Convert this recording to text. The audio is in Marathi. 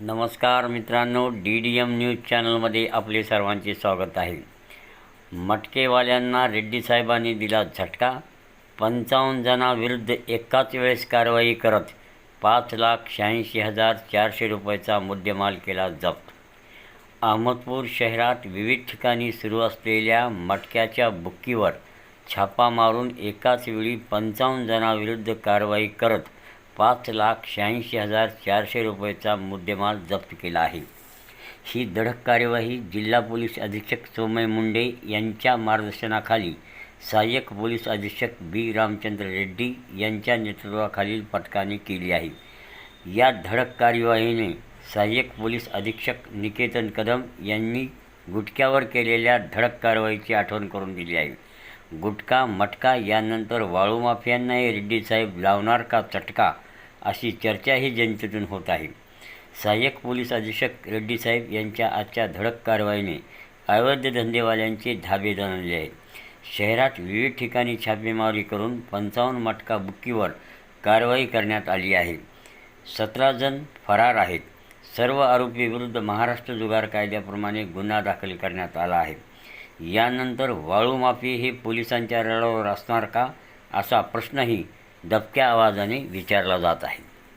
नमस्कार मित्रांनो डी डी एम न्यूज चॅनलमध्ये आपले सर्वांचे स्वागत आहे. मटकेवाल्यांना रेड्डी साहेबांनी दिला झटका. पंचावन्न जणांविरुद्ध एकाच वेळेस कारवाई करत पाच लाख शहाऐंशी हजार चारशे रुपयाचा मुद्देमाल केला जप्त. अहमदपूर शहरात विविध ठिकाणी सुरू असलेल्या मटक्याच्या बुक्कीवर छापा मारून एकाच वेळी पंचावन्न जणांविरुद्ध कारवाई करत पाच लाख शहाऐंशी हजार चारशे रुपयाचा मुद्देमाल जप्त केला आहे. ही धडक कार्यवाही जिल्हा पोलीस अधीक्षक सोमय मुंडे यांच्या मार्गदर्शनाखाली सहाय्यक पोलीस अधीक्षक बी. रामचंद्र रेड्डी यांच्या नेतृत्वाखालील पथकाने केली आहे. या धडक कार्यवाहीने सहाय्यक पोलीस अधीक्षक निकेतन कदम यांनी गुटख्यावर केलेल्या धडक कारवाईची आठवण करून दिली आहे. गुटखा मटका यानंतर वाळू माफियांनाही रेड्डी साहेब लावणार का चटका? अशी चर्चाही जनतेतून होत आहे. सहाय्यक पोलीस अधीक्षक रेड्डी साहेब यांच्या आजच्या धडक कारवाईने अवैध धंदेवाल्यांचे धाबे जाणवले आहेत. शहरात विविध ठिकाणी छापेमारी करून पंचावन्न मटका बुक्कीवर कारवाई करण्यात आली आहे. सतरा जण फरार आहेत. सर्व आरोपीविरुद्ध महाराष्ट्र जुगार कायद्याप्रमाणे गुन्हा दाखल करण्यात आला आहे. यानंतर वाळूमाफी हे पोलिसांच्या रडावर असणार का? असा प्रश्नही दबक्या आवाजाने विचारला जात आहे.